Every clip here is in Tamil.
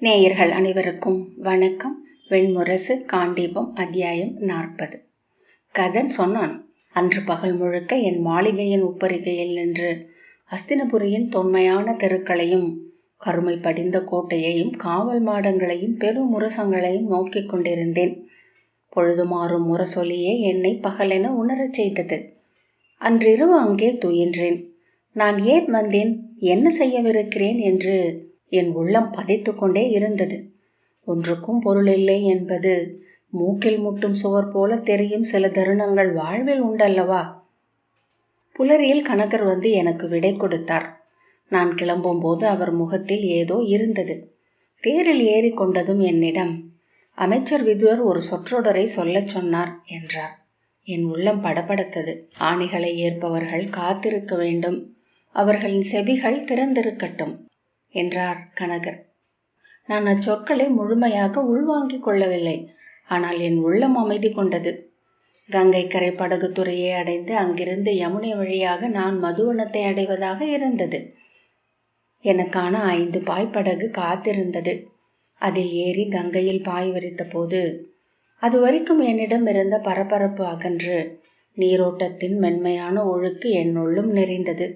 நேயர்கள் அனைவருக்கும் வணக்கம். வெண்முரசு காண்டீபம் அத்தியாயம் நாற்பது. கதன் சொன்னான் அன்று பகல் முழுக்க என் மாளிகையின் உப்பரிகையில் நின்று அஸ்தினபுரியின் தொன்மையான தெருக்களையும் கருமை படிந்த கோட்டையையும் காவல் மாடங்களையும் பெரும் முரசங்களையும் நோக்கிக் கொண்டிருந்தேன். பொழுதுமாறும் முரசொலியே என்னை பகலென உணரச் செய்தது. அன்றிரவு அங்கே துயின்றேன். நான் ஏன் வந்தேன்? என்ன செய்யவிருக்கிறேன்? என்று என் உள்ளம் பதைத்து கொண்டே இருந்தது. ஒன்றுக்கும் பொருள் இல்லை என்பது மூக்கில் முட்டும் சுவர் போல தெரியும் சில தருணங்கள் வாழ்வில் உண்டல்லவா? புலரியில் கணக்கர் வந்து எனக்கு விடை கொடுத்தார். நான் கிளம்பும்போது அவர் முகத்தில் ஏதோ இருந்தது. தேரில் ஏறி கொண்டதும் என்னிடம் அமைச்சர் விதுவர் ஒரு சொற்றொடரை சொல்லச் சொன்னார் என்றார். என் உள்ளம் படபடத்தது. ஆணைகளை ஏற்பவர்கள் காத்திருக்க வேண்டும். அவர்களின் செபிகள் திறந்திருக்கட்டும். என்றார் கனகர். நான் அச்சொற்களை முழுமையாக உள்வாங்கிக் கொள்ளவில்லை. ஆனால் என் உள்ளம் அமைதி கொண்டது. கங்கை கரை படகு துறையை அடைந்து அங்கிருந்து யமுனை வழியாக நான் மதுவனத்தை அடைவதாக இருந்தது. எனக்கான ஐந்து பாய் படகு காத்திருந்தது. அதில் ஏறி கங்கையில் பாய் விரித்த போது அது வரைக்கும் என்னிடம் இருந்த பரபரப்பு அகன்று நீரோட்டத்தின் மென்மையான ஒழுக்கு என்னுள்ளும் நிறைந்தது.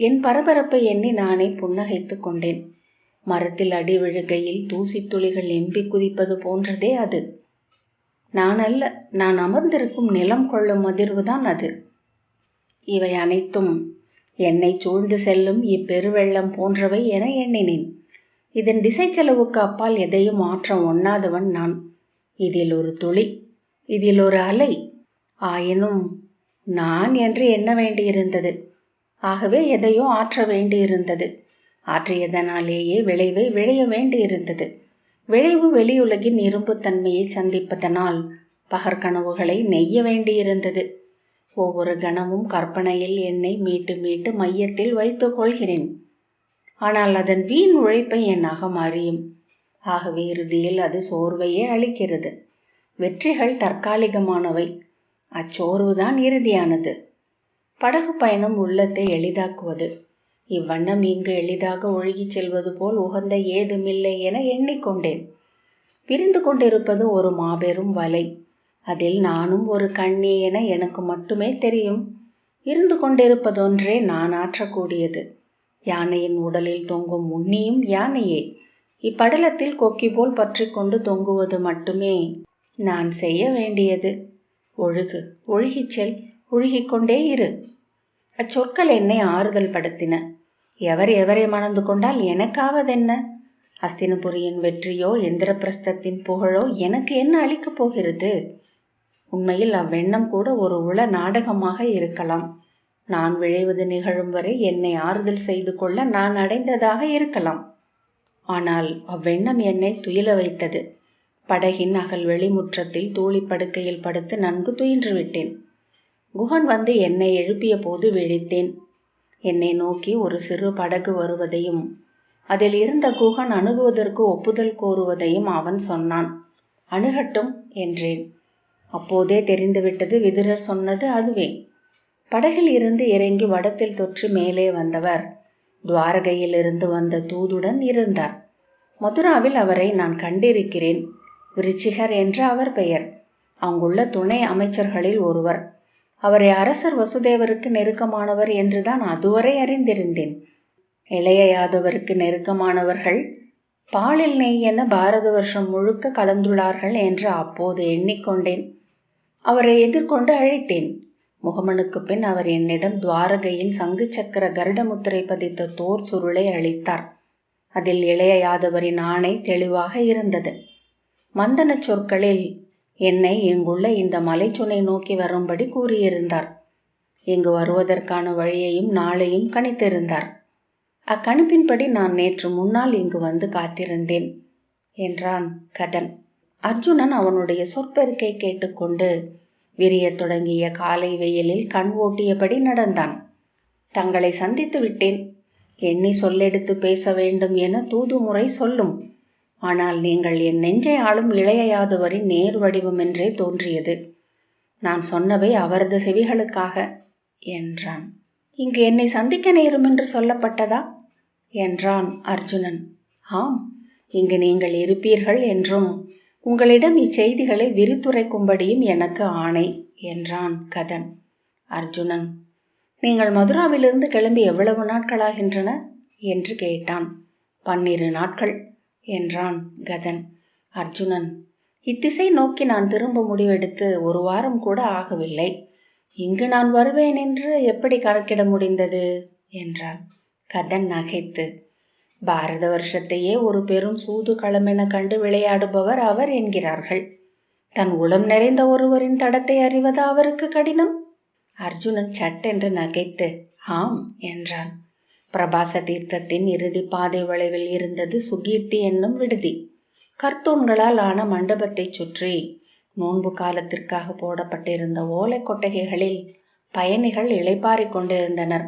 என் பரபரப்பை எண்ணி நானே புன்னகைத்து கொண்டேன். மரத்தில் அடி விழுகையில் தூசி துளிகள் எம்பி குதிப்பது போன்றதே அது. நான் அல்ல நான் அமர்ந்திருக்கும் நிலம் கொள்ளும் அதிர்வுதான் அது. இவை அனைத்தும் என்னை சூழ்ந்து செல்லும் இப்பெருவெள்ளம் போன்றவை என எண்ணினேன். இதன் திசை செலவுக்கு அப்பால் எதையும் மாற்ற ஒண்ணாதவன் நான். இதில் ஒரு துளி இதில் ஒரு அலை. ஆயினும் நான் என்று எண்ண வேண்டியிருந்தது. ஆகவே எதையோ ஆற்ற வேண்டியிருந்தது. ஆற்றியதனாலேயே விளைவை விளைய வேண்டியிருந்தது. விளைவு வெளியுலகின் இரும்புத்தன்மையை சந்திப்பதனால் பகற்கனவுகளை நெய்ய வேண்டியிருந்தது. ஒவ்வொரு கணமும் கற்பனையில் என்னை மீட்டு மீட்டு மையத்தில் வைத்துக் கொள்கிறேன். ஆனால் அதன் வீண் உழைப்பை என் அகம் அறியும். ஆகவே இறுதியில் அது சோர்வையே அளிக்கிறது. வெற்றிகள் தற்காலிகமானவை. அச்சோர்வுதான் இறுதியானது. படகு பயணம் உள்ளத்தை எளிதாக்குவது. இவ்வண்ணம் இங்கு எளிதாக ஒழுகிச் செல்வது போல் உகந்த ஏதுமில்லை என எண்ணிக்கொண்டேன். பிரிந்து கொண்டிருப்பது ஒரு மாபெரும் வலை. அதில் நானும் ஒரு கண்ணி என எனக்கு மட்டுமே தெரியும். இருந்து கொண்டிருப்பதொன்றே நான் ஆற்றக்கூடியது. யானையின் உடலில் தொங்கும் உண்ணியும் யானையே. இப்படலத்தில் கொக்கி போல் பற்றி கொண்டு தொங்குவது மட்டுமே நான் செய்ய வேண்டியது. ஒழுகு ஒழுகிச் செல். ஒழுகிக்கொண்டே இரு. அச்சொற்கள் என்னை ஆறுதல் படுத்தின. எவர் எவரை மணந்து கொண்டால் எனக்காவதென்ன? அஸ்தினபுரியின் வெற்றியோ எந்திரபிரஸ்தத்தின் புகழோ எனக்கு என்ன அளிக்கப் போகிறது? உண்மையில் அவ்வெண்ணம் கூட ஒரு உள நாடகமாக இருக்கலாம். நான் விழைவது நிகழும் வரை என்னை ஆறுதல் செய்து கொள்ள நான் அடைந்ததாக இருக்கலாம். ஆனால் அவ்வெண்ணம் என்னை துயில வைத்தது. படகின் அகல் வெளிமுற்றத்தில் தூளி படுக்கையில் படுத்து நன்கு துயின்று விட்டேன். குகன் வந்து என்னை எழுப்பிய போது விழித்தேன். என்னை நோக்கி ஒரு சிறு படகு வருவதையும் அதில் இருந்த குகன் அணுகுவதற்கு ஒப்புதல் கோருவதையும் அவன் சொன்னான். அணுகட்டும் என்றேன். அப்போதே தெரிந்துவிட்டது விதுரர் சொன்னது அதுவே. படகில் இருந்து இறங்கி வடத்தில் தொற்று மேலே வந்தவர் துவாரகையில் இருந்து வந்த தூதுடன் இருந்தார். மதுராவில் அவரை நான் கண்டிருக்கிறேன். விருச்சிகர் என்று அவர் பெயர். அங்குள்ள துணை அமைச்சர்களில் ஒருவர். அவரை அரசர் வசுதேவருக்கு நெருக்கமானவர் என்றுதான் அதுவரை அறிந்திருந்தேன். இளைய யாதவருக்கு நெருக்கமானவர்கள் பாலில் நெய் என பாரத வருஷம் முழுக்க கலந்துள்ளார்கள் என்று அப்போது எண்ணிக்கொண்டேன். அவரை எதிர்கொண்டு அழைத்தேன். முகமனுக்கு பின் அவர் என்னிடம் துவாரகையின் சங்கு சக்கர கருடமுத்திரை பதித்த தோர் சுருளை அளித்தார். அதில் இளைய யாதவரின் ஆணை தெளிவாக இருந்தது. மந்தன சொற்களில் என்னை இங்குள்ள இந்த மலைச்சுனை நோக்கி வரும்படி கூறியிருந்தார். இங்கு வருவதற்கான வழியையும் நாளையும் கணித்திருந்தார். அக்கணிப்பின்படி நான் நேற்று முன்னால் இங்கு வந்து காத்திருந்தேன் என்றான் கதன். அர்ஜுனன் அவனுடைய சொற்பெருக்கை கேட்டுக்கொண்டு விரியத் தொடங்கிய காலை வெயிலில் கண் ஓட்டியபடி நடந்தான். தங்களை சந்தித்து விட்டேன். எண்ணி சொல்லெடுத்து பேச வேண்டும் என தூதுமுறை சொல்லும். ஆனால் நீங்கள் என் நெஞ்சை ஆளும் இளைய யாதவரின் நேர் வடிவம் என்றே தோன்றியது. நான் சொன்னவை அவரது செவிகளுக்காக என்றான். இங்கு என்னை சந்திக்க நேரும் என்று சொல்லப்பட்டதா? என்றான் அர்ஜுனன். ஆம் இங்கு நீங்கள் இருப்பீர்கள் என்றும் உங்களிடம் இச்செய்திகளை விரித்துரைக்கும்படியும் எனக்கு ஆணை என்றான் கதன். அர்ஜுனன் நீங்கள் மதுராவிலிருந்து கிளம்பி எவ்வளவு நாட்களாகின்றன? என்று கேட்டான். பன்னிரு நாட்கள். என்றான் கதன். அர்ஜுனன் இத்திசை நோக்கி நான் திரும்ப முடிவெடுத்து ஒரு வாரம் கூட ஆகவில்லை. இங்கு நான் வருவேன் என்று எப்படி கணக்கிட முடிந்தது? என்றான். கதன் நகைத்து. பாரத வருஷத்தையே ஒரு பெரும் சூது களமென கண்டு விளையாடுபவர் அவர் என்கிறார்கள். தன் உளம் நிறைந்த ஒருவரின் தடத்தை அறிவது அவருக்கு கடினம்? அர்ஜுனன் சட்டென்று நகைத்து. ஆம் என்றான். பிரபாச தீர்த்தத்தின் இறுதி பாதை வளைவில் இருந்தது சுகீர்த்தி என்னும் விடுதி. கர்த்தூன்களால் ஆன மண்டபத்தைச் சுற்றி நோன்பு காலத்திற்காக போடப்பட்டிருந்த ஓலை கொட்டகைகளில் பயணிகள் இளைப்பாறிக் கொண்டிருந்தனர்.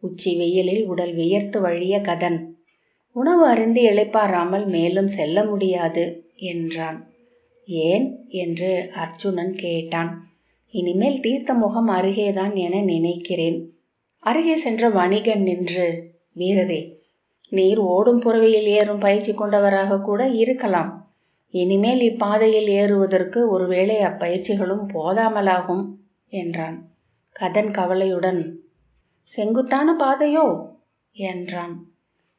உச்சி வெயிலில் உடல் வியர்த்து வழிய கதன் உணவு அருந்தி இளைப்பாறாமல் மேலும் செல்ல முடியாது என்றான். ஏன்? என்று அர்ஜுனன் கேட்டான். இனிமேல் தீர்த்த முகம் அருகேதான் என நினைக்கிறேன் அருகே சென்ற வணிகன் நின்று வீரரே நீர் ஓடும் புறவையில் ஏறும் பயிற்சி கொண்டவராக கூட இருக்கலாம். இனிமேல் இப்பாதையில் ஏறுவதற்கு ஒருவேளை அப்பயிற்சிகளும் போதாமலாகும் என்றான். கதன் கவலையுடன் செங்குத்தான பாதையோ? என்றான்.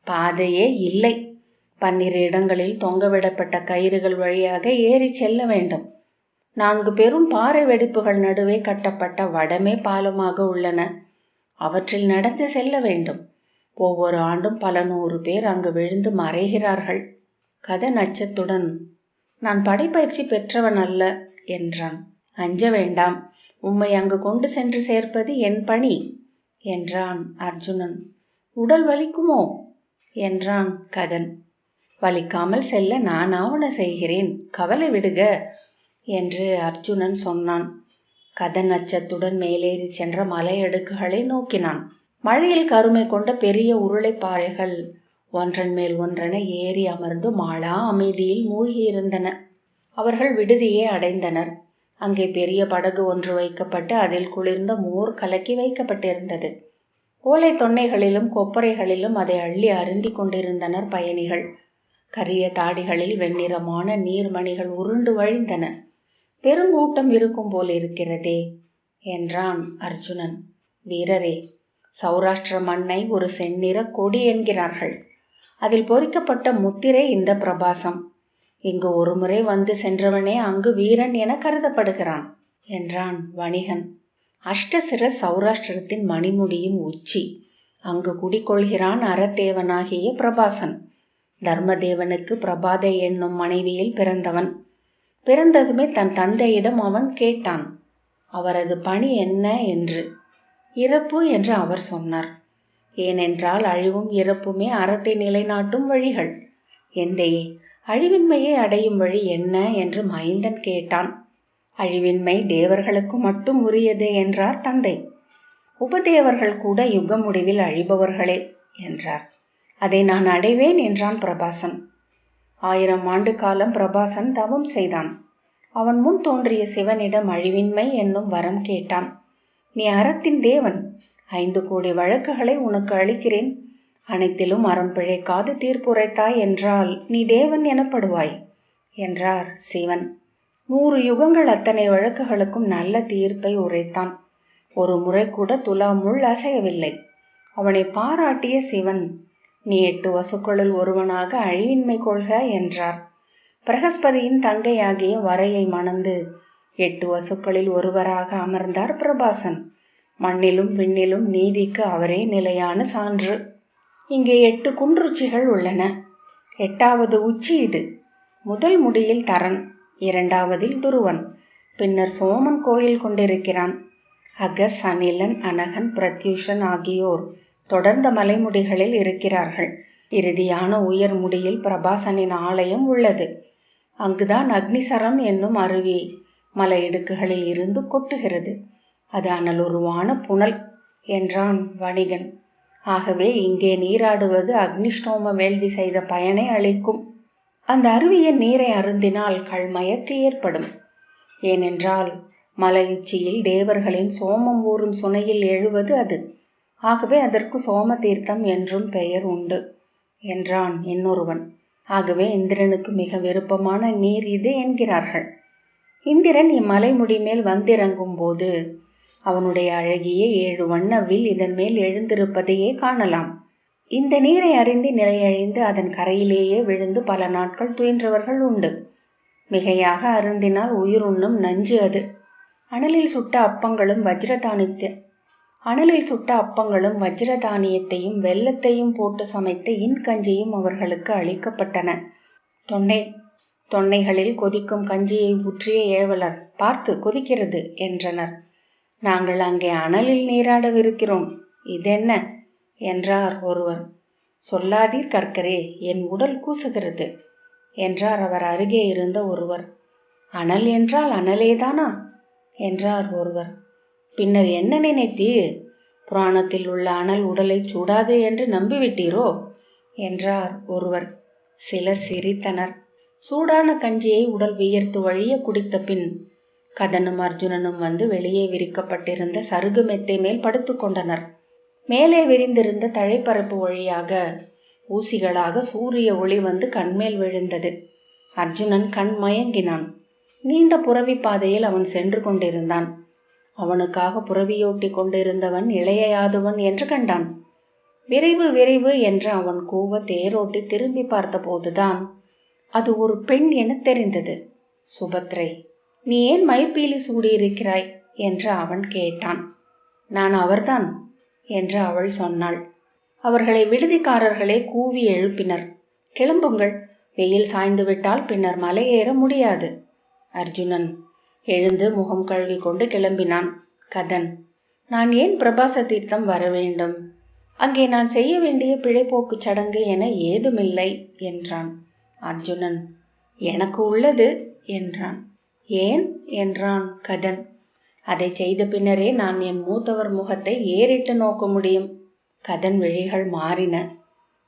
பாதையே இல்லை. பன்னிரு இடங்களில் தொங்கவிடப்பட்ட கயிறுகள் வழியாக ஏறி செல்ல வேண்டும். நான்கு பெரும் பாறை வெடிப்புகள் நடுவே கட்டப்பட்ட வடமே பாலமாக உள்ளன. அவற்றில் நடந்து செல்ல வேண்டும். ஒவ்வொரு ஆண்டும் பல நூறு பேர் அங்கு விழுந்து மறைகிறார்கள். கதன் அச்சத்துடன் நான் படைப்பயிற்சி பெற்றவன் அல்ல என்றான். அஞ்ச வேண்டாம். உம்மை அங்கு கொண்டு சென்று சேர்ப்பது என் பணி என்றான் அர்ஜுனன். உடல் வலிக்குமோ? என்றான் கதன். வலிக்காமல் செல்ல நான் ஆவண செய்கிறேன். கவலை விடுக என்று அர்ஜுனன் சொன்னான். கதன் அச்சத்துடன் மேலேறி சென்ற மலையடுக்குகளை நோக்கினான். மழையில் கருமை கொண்ட பெரிய உருளை பாறைகள் ஒன்றன் மேல் ஒன்றென ஏறி அமர்ந்து மாளா அமைதியில் மூழ்கியிருந்தன. அவர்கள் விடுதியே அடைந்தனர். அங்கே பெரிய படகு ஒன்று வைக்கப்பட்டு அதில் குளிர்ந்த மோர் கலக்கி வைக்கப்பட்டிருந்தது. ஓலை தொன்னைகளிலும் கொப்பரைகளிலும் அதை அள்ளி அருந்தி கொண்டிருந்தனர் பயணிகள். கரிய தாடிகளில் வெண்ணிறமான நீர்மணிகள் உருண்டு வழிந்தன. பெருங்கூட்டம் இருக்கும் போல் இருக்கிறதே என்றான் அர்ஜுனன். வீரரே சௌராஷ்டிர மண்ணை ஒரு செந்நிற கொடி என்கிறார்கள். அதில் பொறிக்கப்பட்ட முத்திரை இந்த பிரபாசம். இங்கு ஒருமுறை வந்து சென்றவனே அங்கு வீரன் என கருதப்படுகிறான் என்றான் வணிகன். அஷ்டசிர சௌராஷ்டிரத்தின் மணிமுடியும் உச்சி. அங்கு குடிகொள்கிறான் அறத்தேவனாகிய பிரபாசன். தர்மதேவனுக்கு பிரபாதை என்னும் மனைவியில் பிறந்தவன். பிறந்ததுமே தன் தந்தையிடம் அவன் கேட்டான் அவரது பணி என்ன என்று? இறப்பு என்று அவர் சொன்னார். ஏனென்றால் அழிவும் இறப்புமே அறத்தை நிலைநாட்டும் வழிகள். எந்தையே அழிவின்மையை அடையும் வழி என்ன? என்று மைந்தன் கேட்டான். அழிவின்மை தேவர்களுக்கு மட்டும் உரியது என்றார் தந்தை. உபதேவர்கள் கூட யுக முடிவில் அழிபவர்களே என்றார். அதை நான் அடைவேன் என்றான் பிரபாசன். ஆயிரம் ஆண்டு காலம் பிரபாசன் தவம் செய்தான். அவன் முன் தோன்றிய சிவனிடம் அழிவின்மை என்னும் வரம் கேட்டான். நீ அறத்தின் தேவன். ஐந்து கோடி வழக்குகளை உனக்கு அளிக்கிறேன். அனைத்திலும் அறம் பிழைக்காது தீர்ப்புரைத்தாய் என்றால் நீ தேவன் எனப்படுவாய் என்றார் சிவன். நூறு யுகங்கள் அத்தனை வழக்குகளுக்கும் நல்ல தீர்ப்பை உரைத்தான். ஒரு முறை கூட துலாமுள் அசையவில்லை. அவனை பாராட்டிய சிவன் நீ எட்டு வசுக்களுள் ஒருவனாக அழிவின்மை கொள்க என்றார். பிரகஸ்பதியின் தங்கையாகிய வரையை மணந்து எட்டு வசுக்களில் ஒருவராக அமர்ந்தார் பிரபாசன். மண்ணிலும் விண்ணிலும் நீதிக்கு அவரே நிலையான சான்று. இங்கே எட்டு குன்றுச்சிகள் உள்ளன. எட்டாவது உச்சி இது. முதல் முடியில் தரன் இரண்டாவதில் துருவன். பின்னர் சோமன் கோயில் கொண்டிருக்கிறான். அகஸ் அனிலன் அனகன் பிரத்யூஷன் ஆகியோர் தொடர்ந்த மலைமுடிகளில் இருக்கிறார்கள். இறுதியான உயர் முடியில் பிரபாசனின் ஆலயம் உள்ளது. அங்குதான் அக்னிசரம் என்னும் அருவி மலை இடுக்குகளில் இருந்து கொட்டுகிறது. அது அனலுருவான புனல் என்றான் வணிகன். ஆகவே இங்கே நீராடுவது அக்னிஷ்டோம வேள்வி செய்த பயனை அளிக்கும். அந்த அருவியின் நீரை அருந்தினால் கள்மயக்கு ஏற்படும். ஏனென்றால் மலையுச்சியில் தேவர்களின் சோமம் ஊறும் சுனையில் எழுவது அது. ஆகவே அதற்கு சோம தீர்த்தம் என்றும் பெயர் உண்டு என்றான் இன்னொருவன். ஆகவே இந்திரனுக்கு மிக விருப்பமான நீர் இது என்கிறார்கள். இந்திரன் இம்மலை முடிமேல் வந்திறங்கும் போது அவனுடைய அழகிய ஏழு வண்ணவில் இதன் மேல் எழுந்திருப்பதையே காணலாம். இந்த நீரை அறிந்து நிலையழிந்து அதன் கரையிலேயே விழுந்து பல நாட்கள் துயின்றவர்கள் உண்டு. மிகையாக அருந்தினால் உயிர் உண்ணும் நஞ்சு அது. அனலில் சுட்ட அப்பங்களும் வஜ்ரதானித்த அனலில் சுட்ட அப்பங்களும் வஜ்ரதானியத்தையும் வெள்ளத்தையும் போட்டு சமைத்த இன்கஞ்சியும் அவர்களுக்கு அளிக்கப்பட்டன. தொன்னை தொன்னைகளில் கொதிக்கும் கஞ்சியை ஊற்றிய ஏவலர் பார்த்து கொதிக்கிறது என்றனர். நாங்கள் அங்கே அனலில் நீராடவிருக்கிறோம். இதென்ன? என்றார் ஒருவர். சொல்லாதீர் கற்கரே என் உடல் கூசுகிறது என்றார் அவர் அருகே இருந்த ஒருவர். அனல் என்றால் அனலேதானா? என்றார் ஒருவர். பின்னர் என்ன நினைத்தீர்? புராணத்தில் உள்ள அனல் உடலை சூடாது என்று நம்பிவிட்டீரோ? என்றார் ஒருவர். சிலர் சிரித்தனர். சூடான கஞ்சியை உடல் வியர்த்து வழிய குடித்த பின் கதனும் அர்ஜுனனும் வந்து வெளியே விரிக்கப்பட்டிருந்த சருகு மெத்தை மேல் படுத்துக்கொண்டனர் மேலே விரிந்திருந்த தழைப்பரப்பு வழியாக ஊசிகளாக சூரிய ஒளி வந்து கண்மேல் விழுந்தது. அர்ஜுனன் கண் மயங்கினான். நீண்ட புறவி பாதையில் அவன் சென்று கொண்டிருந்தான். அவனுக்காக புறவியோட்டி கொண்டிருந்தவன் இளையாதவன் என்று கண்டான். விரைவு விரைவு என்று அவன் கூவ தேரோட்டி திரும்பி பார்த்தபோதுதான் அது ஒரு பெண் என தெரிந்தது. சுபத்ரை நீ ஏன் மைப்பீலி சூடியிருக்கிறாய்? என்று அவன் கேட்டான். நான் அவர்தான் என்று அவள் சொன்னாள். அவர்களை விடுதிக்காரர்களே கூவி எழுப்பினர். கிளம்புங்கள் வெயில் சாய்ந்துவிட்டால் பின்னர் மலை ஏற முடியாது. அர்ஜுனன் எழுந்து முகம் கழுவி கொண்டு கிளம்பினான் கதன். நான் ஏன் பிரபாச தீர்த்தம் வர வேண்டும்? அங்கே நான் செய்ய வேண்டிய பிழைப்போக்கு சடங்கு என ஏதுமில்லை என்றான். அர்ஜுனன் எனக்கு உள்ளது என்றான். ஏன்? என்றான் கதன். அதை செய்த பின்னரே நான் என் மூத்தவர் முகத்தை ஏறிட்டு நோக்க முடியும். கதன் விழிகள் மாறின.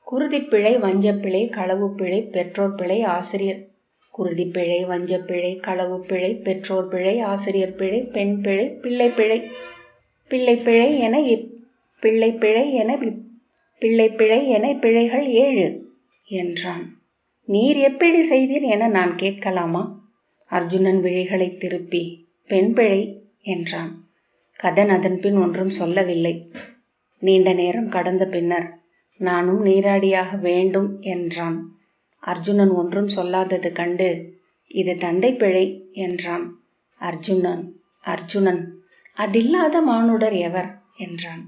குருதிப்பிழை வஞ்சப்பிழை களவு பிழை பெற்றோர் பிழை ஆசிரியர் குருதிப்பிழை வஞ்சப்பிழை களவு பிழை பெற்றோர் பிழை ஆசிரியர் பிழை பெண் பிழை பிள்ளை பிழை பிள்ளை பிழை என பிள்ளை பிழை என பிள்ளை பிழை என பிழைகள் ஏழு என்றான். நீர் எப்படி செய்தீர் என நான் கேட்கலாமா? அர்ஜுனன் விழிகளை திருப்பி பெண் பிழை என்றான். கதன் அதன் பின் ஒன்றும் சொல்லவில்லை. நீண்ட நேரம் கடந்த பின்னர் நானும் நீராடியாக வேண்டும் என்றான். அர்ஜுனன் ஒன்றும் சொல்லாதது கண்டு இது தந்தை பிழை என்றான். அர்ஜுனன் அர்ஜுனன் அதில்லாத மானுடர் எவர்? என்றான்.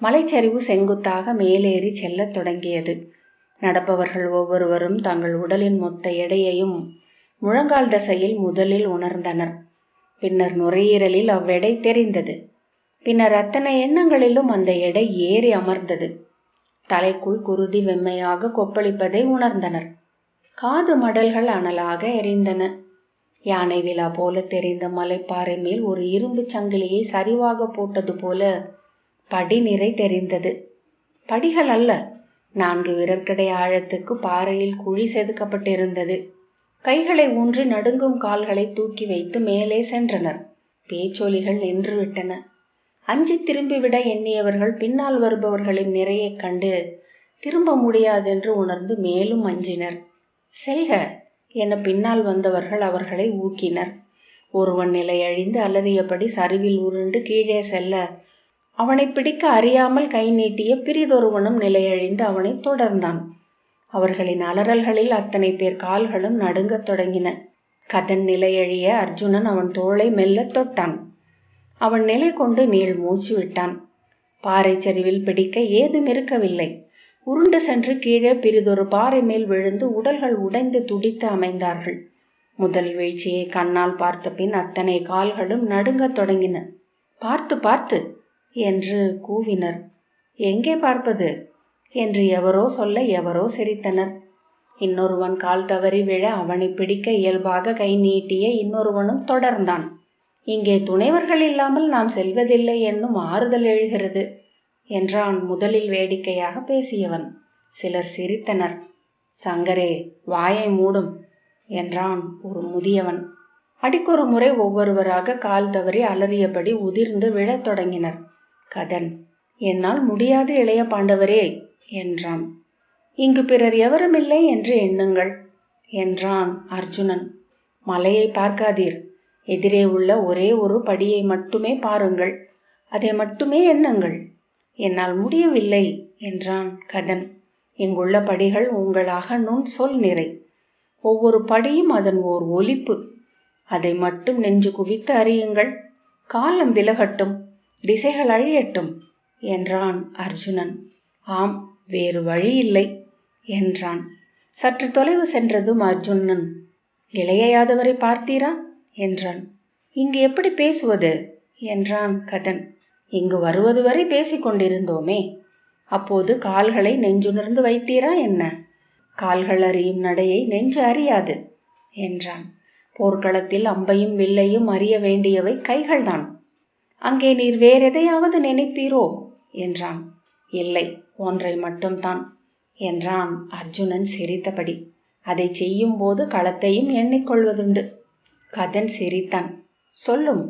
மலைச்சரிவு செங்குத்தாக மேலேறி செல்லத் தொடங்கியது. நடப்பவர்கள் ஒவ்வொருவரும் தங்கள் உடலின் மொத்த எடையையும் முழங்கால் தசையில் முதலில் உணர்ந்தனர். பின்னர் நுரையீரலில் அவ்வெடை தெரிந்தது. பின்னர் அத்தனை எண்ணங்களிலும் அந்த எடை ஏறி அமர்ந்தது. தலைக்குள் குருதி வெம்மையாக கொப்பளிப்பதை உணர்ந்தனர். காது மடல்கள் அனலாக எரிந்தன. யானை விழா போல தெரிந்த மலைப்பாறை மேல் ஒரு இரும்பு சங்கிலியை சரிவாக போட்டது போல படிநிறை தெரிந்தது. படிகள் அல்ல நான்கு விரற்கடை ஆழத்துக்கு பாறையில் குழி செதுக்கப்பட்டிருந்தது. கைகளை ஊன்றி நடுங்கும் கால்களை தூக்கி வைத்து மேலே சென்றனர். பேச்சொலிகள் நின்றுவிட்டன. அஞ்சி திரும்பிவிட எண்ணியவர்கள் பின்னால் வருபவர்களின் நிறையைக் கண்டு திரும்ப முடியாதென்று உணர்ந்து மேலும் அஞ்சினர். செல்க என பின்னால் வந்தவர்கள் அவர்களை ஊக்கினர். ஒருவன் நிலையழிந்து அலறியபடி சரிவில் உருண்டு கீழே செல்ல அவனை பிடிக்க அறியாமல் கை நீட்டிய பிரிதொருவனும் நிலையழிந்து அவனை தொடர்ந்தான். அவர்களின் அலறல்களில் அத்தனை பேர் கால்களும் நடுங்கத் தொடங்கின. கதன் நிலையழிய அர்ஜுனன் அவன் தோளை மெல்லத் தொட்டான். அவன் நிலை கொண்டு நீள் மூச்சு விட்டான். பாறை சரிவில் பிடிக்க ஏதும் இருக்கவில்லை. உருண்டு சென்று கீழே பிறிதொரு பாறை மேல் விழுந்து உடல்கள் உடைந்து துடித்து அமைந்தார்கள். முதல் வீழ்ச்சியை கண்ணால் பார்த்த பின் அத்தனை கால்களும் நடுங்கத் தொடங்கின. பார்த்து பார்த்து என்று கூவினர். எங்கே பார்ப்பது? என்று எவரோ சொல்ல எவரோ சிரித்தனர். இன்னொருவன் கால் தவறி விழ அவனை பிடிக்க இயல்பாக கை நீட்டிய இன்னொருவனும் தொடர்ந்தான். இங்கே துணைவர்கள் இல்லாமல் நாம் செல்வதில்லை என்னும் ஆறுதல் எழுகிறது. என்றான் முதலில் வேடிக்கையாக பேசியவன். சிலர் சிரித்தனர். சங்கரே வாயை மூடும் என்றான் ஒரு முதியவன். அடிக்கொரு முறை ஒவ்வொருவராக கால் தவறி அலறியபடி உதிர்ந்து விழத் தொடங்கினர். கதன் என்னால் முடியாது இளைய பாண்டவரே என்றான். இங்கு பிறர் எவருமில்லை என்று எண்ணுங்கள் என்றான் அர்ஜுனன். மலையை பார்க்காதீர். எதிரே உள்ள ஒரே ஒரு படியை மட்டுமே பாருங்கள். அதை மட்டுமே எண்ணுங்கள் என்னால் முடியவில்லை என்றான் கதன். இங்குள்ள படிகள் உங்களாக நுண் சொல் நிறை. ஒவ்வொரு படியும் அதன் ஓர் ஒலிப்பு. அதை மட்டும் நெஞ்சு குவித்து அறியுங்கள். காலம் விலகட்டும் திசைகள் அழியட்டும் என்றான் அர்ஜுனன். ஆம் வேறு வழி இல்லை என்றான். சற்று தொலைவு சென்றதும் அர்ஜுனன் இளைய யாதவரை பார்த்தீரா? என்றான். இங்கு எப்படி பேசுவது? என்றான் கதன். இங்கு வருவது வரை பேசிக்கொண்டிருந்தோமே அப்போது கால்களை நெஞ்சுணர்ந்து வைத்தீரா என்ன? கால்கள் அறியும் நடையை நெஞ்சு அறியாது என்றான். போர்க்களத்தில் அம்பையும் வில்லையும் அறிய வேண்டியவை கைகள்தான். அங்கே நீர் வேறெதையாவது நினைப்பீரோ? என்றான். இல்லை ஒன்றை மட்டும்தான் என்றான் அர்ஜுனன் சிரித்தபடி. அதை செய்யும்போது களத்தையும் எண்ணிக்கொள்வதுண்டு. கதன் சிரித்தான். சொல்லும்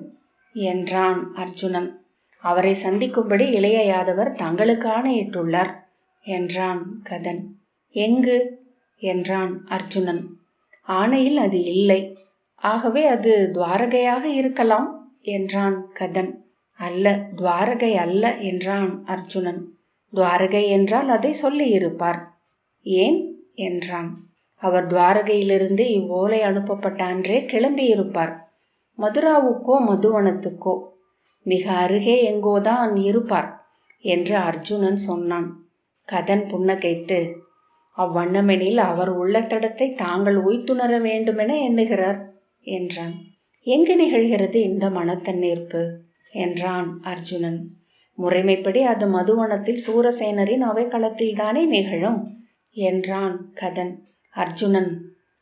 என்றான் அர்ஜுனன். அவரை சந்திக்கும்படி இளைய யாதவர் தங்களுக்கு ஆணையிட்டுள்ளார் என்றான் கதன். எங்கு? என்றான் அர்ஜுனன். ஆணையில் அது இல்லை. ஆகவே அது துவாரகையாக இருக்கலாம் என்றான் கதன். அல்ல துவாரகை அல்ல என்றான் அர்ஜுனன். துவாரகை என்றால் அதை சொல்லியிருப்பார். ஏன்? என்றான். அவர் துவாரகையிலிருந்து இவ்வோலை அனுப்பப்பட்ட அன்றே கிளம்பியிருப்பார். மதுராவுக்கோ மதுவனத்துக்கோ? மிக அருகே எங்கோதான் இருப்பார் என்று அர்ஜுனன் சொன்னான். கதன் புன்னகைத்து அவ்வண்ணமெனில் அவர் உள்ளத்தடத்தை தாங்கள் உய்த்துணர வேண்டுமென எண்ணுகிறார் என்றான். எங்கு நிகழ்கிறது இந்த மனத்தன்னீர்ப்பு? என்றான் அர்ஜுனன். முறைமைப்படி அது மதுவனத்தில் சூரசேனரின் அவைக்களத்தில்தானே நிகழும்? என்றான் கதன். அர்ஜுனன்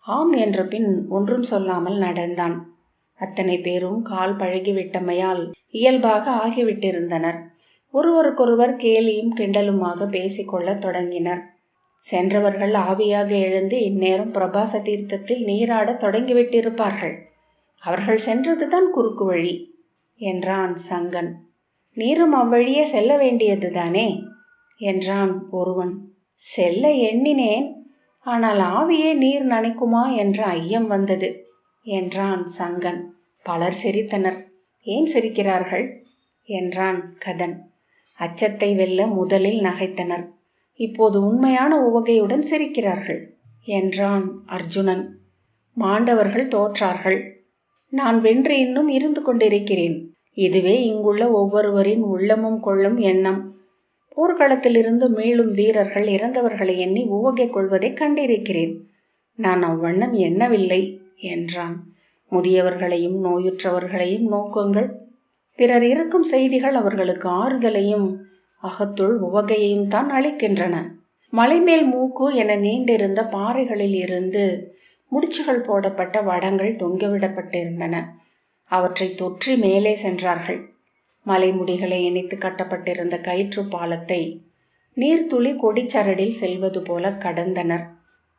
ஆம் என்ற பின் ஒன்றும் சொல்லாமல் நடந்தான். அத்தனை பேரும் கால் பழகிவிட்டமையால் இயல்பாக ஆகிவிட்டிருந்தனர். ஒருவருக்கொருவர் கேலியும் கிண்டலுமாக பேசிக்கொள்ளத் தொடங்கினர். சென்றவர்கள் ஆவியாக எழுந்து இந்நேரம் பிரபாச தீர்த்தத்தில் நீராடத் தொடங்கிவிட்டிருப்பார்கள். அவர்கள் சென்றதுதான் குறுக்கு வழி என்றான் சங்கன். நீரும் அவ்வழியே செல்ல வேண்டியதுதானே என்றான் ஒருவன். செல்ல எண்ணினேன் ஆனால் ஆவியே நீர் நனைக்குமா என்ற ஐயம் வந்தது என்றான் சங்கன். பலர் சிரித்தனர். ஏன் சிரிக்கிறார்கள்? என்றான் கதன். அச்சத்தை வெல்ல முதலில் நகைத்தனர். இப்போது உண்மையான உவகையுடன் சிரிக்கிறார்கள் என்றான் அர்ஜுனன். மாண்டவர்கள் தோற்றார்கள். நான் வென்று இன்னும் இருந்து கொண்டிருக்கிறேன். இதுவே இங்குள்ள ஒவ்வொருவரின் உள்ளமும் கொள்ளும் எண்ணம். போர்க்களத்திலிருந்து மீளும் வீரர்கள் இறந்தவர்களை எண்ணி உவகை கொள்வதை கண்டிருக்கிறேன். நான் அவ்வண்ணம் எண்ணவில்லை என்றான். முதியவர்களையும் நோயுற்றவர்களையும் நோக்குங்கள். பிறர் இருக்கும் செய்திகள் அவர்களுக்கு ஆறுதலையும் அகத்துள் உவகையையும் தான் அளிக்கின்றன. மலைமேல் மூக்கு என நீண்டிருந்த பாறைகளில் இருந்து முடிச்சுகள் போடப்பட்ட வடங்கள் தொங்கவிடப்பட்டிருந்தன. அவற்றை தொற்றி மேலே சென்றார்கள். மலைமுடிகளை இணைத்து கட்டப்பட்டிருந்த கயிற்று பாலத்தை நீர்த்துளி கொடிச்சரடில் செல்வது போல கடந்தனர்.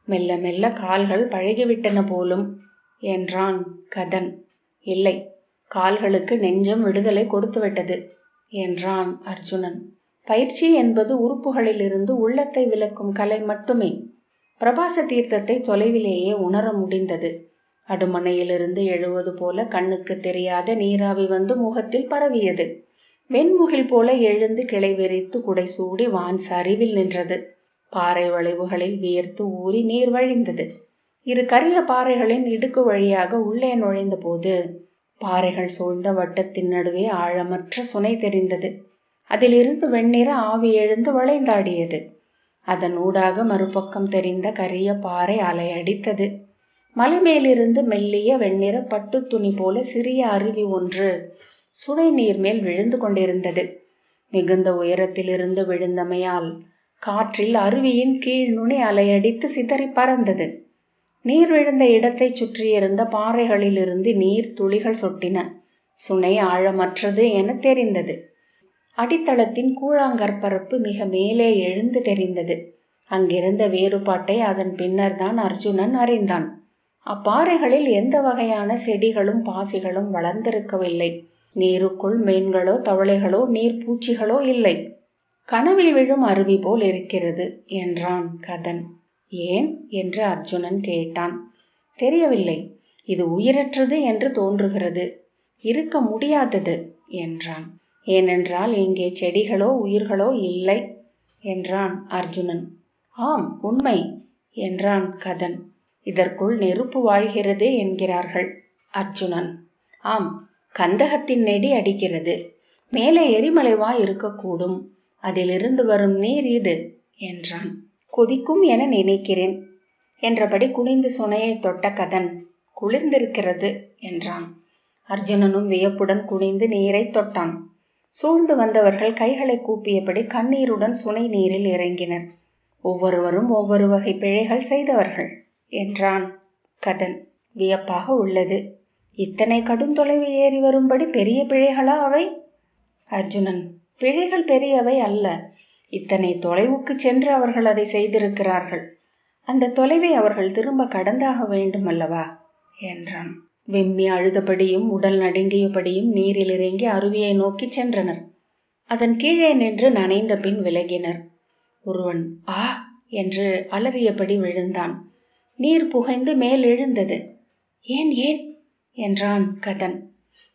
மெல்ல மெல்ல கால்கள் பழகிவிட்டன போலும் என்றான் கதன். இல்லை கால்களுக்கு நெஞ்சம் விடுதலை கொடுத்துவிட்டது என்றான் அர்ஜுனன். பயிற்சி என்பது உறுப்புகளிலிருந்து உள்ளத்தை விளக்கும் கலை மட்டுமே. பிரபாச தீர்த்தத்தை தொலைவிலேயே உணர முடிந்தது. அடுமனையிலிருந்து எழுவது போல கண்ணுக்கு தெரியாத நீராவி வந்து முகத்தில் பரவியது. வெண்முகில் போல எழுந்து கிளை விரித்து குடை சூடி வான் சரிவில் நின்றது. பாறை வளைவுகளில் வியர்த்து ஊறி நீர் வழிந்தது. இரு கரிய பாறைகளின் இடுக்கு வழியாக உள்ளே நுழைந்த போது பாறைகள் சூழ்ந்த வட்டத்தின் நடுவே ஆழமற்ற சுனை தெரிந்தது. அதிலிருந்து வெண்ணிற ஆவி எழுந்து வளைந்தாடியது. அதன் ஊடாக மறுபக்கம் தெரிந்த கரிய பாறை அலையடித்தது மலை மேலிருந்து மெல்லிய வெண்ணிற பட்டு துணி போல சிறிய அருவி ஒன்று சுனை நீர் மேல் விழுந்து கொண்டிருந்தது. மிகுந்த உயரத்திலிருந்து விழுந்தமையால் காற்றில் அருவியின் கீழ் நுனி அலையடித்து சிதறி பறந்தது. நீர் விழுந்த இடத்தை சுற்றியிருந்த பாறைகளிலிருந்து நீர் துளிகள் சொட்டின. சுனை ஆழமற்றது என தெரிந்தது. அடித்தளத்தின் கூழாங்கற்பரப்பு மிக மேலே எழுந்து தெரிந்தது. அங்கிருந்த வேறுபாட்டை அதன் பின்னர் தான் அர்ஜுனன் அறிந்தான். அப்பாறைகளில் எந்த வகையான செடிகளும் பாசிகளும் வளர்ந்திருக்கவில்லை. நீருக்குள் மீன்களோ தவளைகளோ நீர் பூச்சிகளோ இல்லை. கனவில் விழும் அருவி போல் இருக்கிறது என்றான் கதன். ஏன்? என்று அர்ஜுனன் கேட்டான். தெரியவில்லை. இது உயிரற்றது என்று தோன்றுகிறது. இருக்க முடியாதது என்றான். ஏனென்றால் இங்கே செடிகளோ உயிர்களோ இல்லை என்றான் அர்ஜுனன். ஆம் உண்மை என்றான் கதன். இதற்குள் நெருப்பு வாழ்கிறது என்கிறார்கள் அர்ஜுனன். ஆம் கந்தகத்தின் நெடி அடிக்கிறது. மேலே எரிமலைவா இருக்கக்கூடும். அதிலிருந்து வரும் நீர் இது என்றான். கொதிக்கும் என நினைக்கிறேன் என்றபடி குனிந்து சுனையை தொட்ட கதன் குளிர்ந்திருக்கிறது என்றான். அர்ஜுனனும் வியப்புடன் குனிந்து நீரை தொட்டான். சூழ்ந்து வந்தவர்கள் கைகளை கூப்பியபடி கண்ணீருடன் சுனை நீரில் இறங்கினர். ஒவ்வொருவரும் ஒவ்வொரு வகை பிழைகள் செய்தவர்கள் என்றான் கதன். வியப்பாக உள்ளது. இத்தனை கடும் தொலைவு ஏறி வரும்படி பெரிய பிழைகளா அவை? அர்ஜுனன் பிழைகள் பெரியவை அல்ல. இத்தனை தொலைவுக்கு சென்று அவர்கள் அதை செய்திருக்கிறார்கள். அந்த தொலைவை அவர்கள் திரும்ப கடந்தாக வேண்டும் அல்லவா என்றான். வெம்மி அழுதபடியும் உடல் நடுங்கியபடியும் நீரில் இறங்கி அருவியை நோக்கி சென்றனர். அதன் கீழே நின்று நனைந்த பின் விலகினர். ஒருவன் ஆ என்று அலறியபடி விழுந்தான். நீர் புகைந்து மேல் எழுந்தது. ஏன் ஏன்? என்றான் கதன்.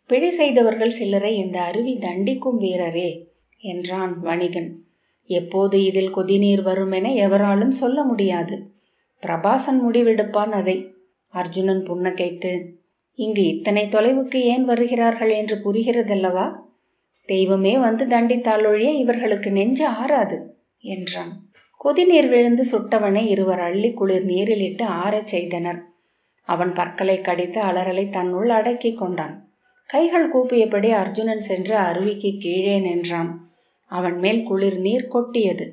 பிழை செய்தவர்கள் சிலரை இந்த அருவி தண்டிக்கும் வீரரே என்றான் வணிகன். எப்போது இதில் கொதிநீர் வரும் என எவராலும் சொல்ல முடியாது. பிரபாசன் முடிவெடுப்பான் அதை. அர்ஜுனன் புன்னகைத்து இங்கு இத்தனை தொலைவுக்கு ஏன் வருகிறார்கள் என்று புரிகிறதல்லவா? தெய்வமே வந்து தண்டித்தாலொழிய இவர்களுக்கு நெஞ்சு ஆறாது என்றான். கொதிநீர் விழுந்து சுட்டவனை இருவர் அள்ளி குளிர் நீரில் இட்டு ஆறச் செய்தனர். அவன் பற்களை கடித்து அலறலை தன்னுள் அடக்கிக் கொண்டான். கைகள் கூப்பியபடி அர்ஜுனன் சென்று அருவிக்கு கீழே நின்றான். அவன் மேல் குளிர் நீர் கொட்டியது.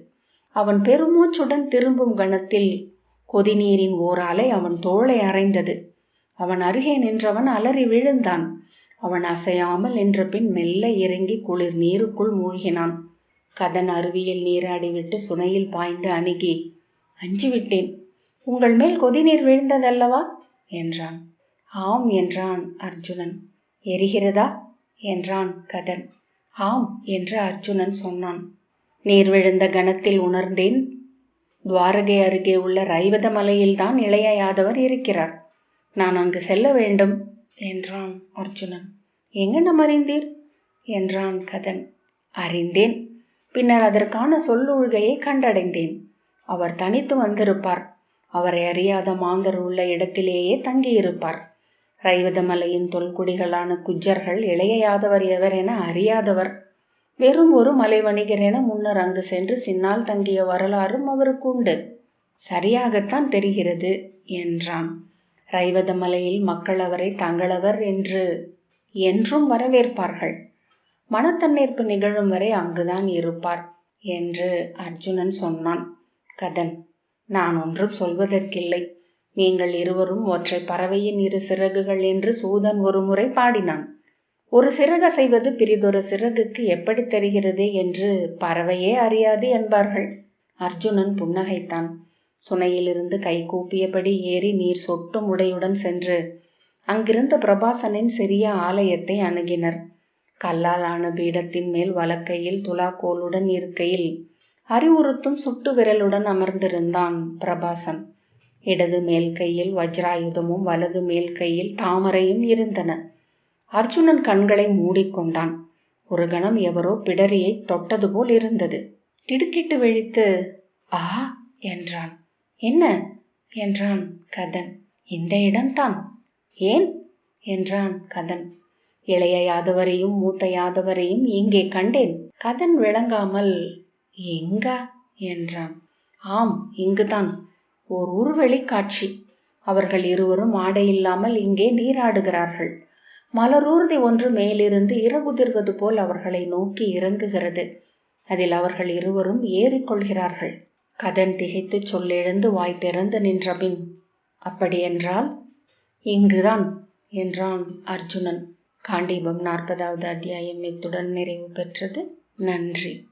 அவன் பெருமூச்சுடன் திரும்பும் கணத்தில் கொதிநீரின் ஓராலை அவன் தோளை அரைந்தது. அவன் அருகே நின்றவன் அலறி விழுந்தான். அவன் அசையாமல் நின்ற பின் மெல்ல இறங்கி குளிர் நீருக்குள் மூழ்கினான். கதன் அருவியில் நீராடிவிட்டு சுனையில் பாய்ந்து அணுகி அஞ்சிவிட்டேன். உங்கள் மேல் கொதிநீர் விழுந்ததல்லவா? என்றான். ஆம் என்றான் அர்ஜுனன். எரிகிறதா? என்றான் கதன். ஆம் என்று அர்ஜுனன் சொன்னான். நீர் விழுந்த கணத்தில் உணர்ந்தேன். துவாரகை அருகே உள்ள ரைவத மலையில்தான் இளைய யாதவர் இருக்கிறார். நான் அங்கு செல்ல வேண்டும் என்றான் அர்ஜுனன். எங்கனம் அறிந்தீர்? என்றான் கதன். அறிந்தேன். பின்னர் அதற்கான சொல்லொழுகையை கண்டடைந்தேன். அவர் தனித்து வந்திருப்பார். அவரை அறியாத மாந்தர் உள்ள இடத்திலேயே தங்கியிருப்பார். ரைவதமலையின் தொல்குடிகளான குஜர்கள் இளைய யாதவர் எவர் என அறியாதவர். வெறும் ஒரு மலை வணிகர் என முன்னர் அங்கு சென்று சின்னால் தங்கிய வரலாறும் அவருக்கு உண்டு. சரியாகத்தான் தெரிகிறது என்றான். ரைவதமலையில் மக்கள் அவரை தங்களவர் என்று என்றும் வரவேற்பார்கள். மனத்தன்னேற்பு நிகழும் வரை அங்குதான் இருப்பார் என்று அர்ஜுனன் சொன்னான். கதன் நான் ஒன்றும் சொல்வதற்கில்லை. நீங்கள் இருவரும் ஒற்றை பறவையின் இரு சிறகுகள் என்று சூதன் ஒரு முறை பாடினான். ஒரு சிறகு செய்வது பிரிதொரு சிறகுக்கு எப்படி தெரிகிறது என்று பறவையே அறியாது என்பார்கள். அர்ஜுனன் புன்னகைத்தான். சுனையிலிருந்து கை கூப்பியபடி ஏறி நீர் சொட்டும் உடையுடன் சென்று அங்கிருந்த பிரபாசனின் சிறிய ஆலயத்தை அணுகினர். கல்லால் ஆன பீடத்தின் மேல் வலக்கையில் துலாக்கோலுடன் இருக்கையில் அறிவுறுத்தும் சுட்டு விரலுடன் அமர்ந்திருந்தான் பிரபாசன். இடது மேல் கையில் வஜ்ராயுதமும் வலது மேல் கையில் தாமரையும் இருந்தன. அர்ஜுனன் கண்களை மூடிக்கொண்டான். ஒரு கணம் எவரோ பிடரியை தொட்டது போல் இருந்தது. திடுக்கிட்டு விழித்து ஆ என்றான். என்ன? என்றான் கதன். இந்த இடம்தான். ஏன்? என்றான் கதன். இளைய யாதவரையும் மூத்த யாதவரையும் இங்கே கண்டேன். கதன் விளங்காமல் எங்கா? என்றான். ஆம் இங்குதான். ஓர் உருவெளி காட்சி. அவர்கள் இருவரும் ஆடையில்லாமல் இங்கே நீராடுகிறார்கள். மலரூர்தி ஒன்று மேலிருந்து இறகுதிர்வது போல் அவர்களை நோக்கி இறங்குகிறது. அதில் அவர்கள் இருவரும் ஏறிக்கொள்கிறார்கள் கதன் திகைத்து சொல்லெழுந்து வாய் திறந்து நின்றபின் அப்படியென்றால் இங்குதான் என்றான் அர்ஜுனன். காண்டீபம் நாற்பதாவது அத்தியாயம் இத்துடன் நிறைவு பெற்றது. நன்றி.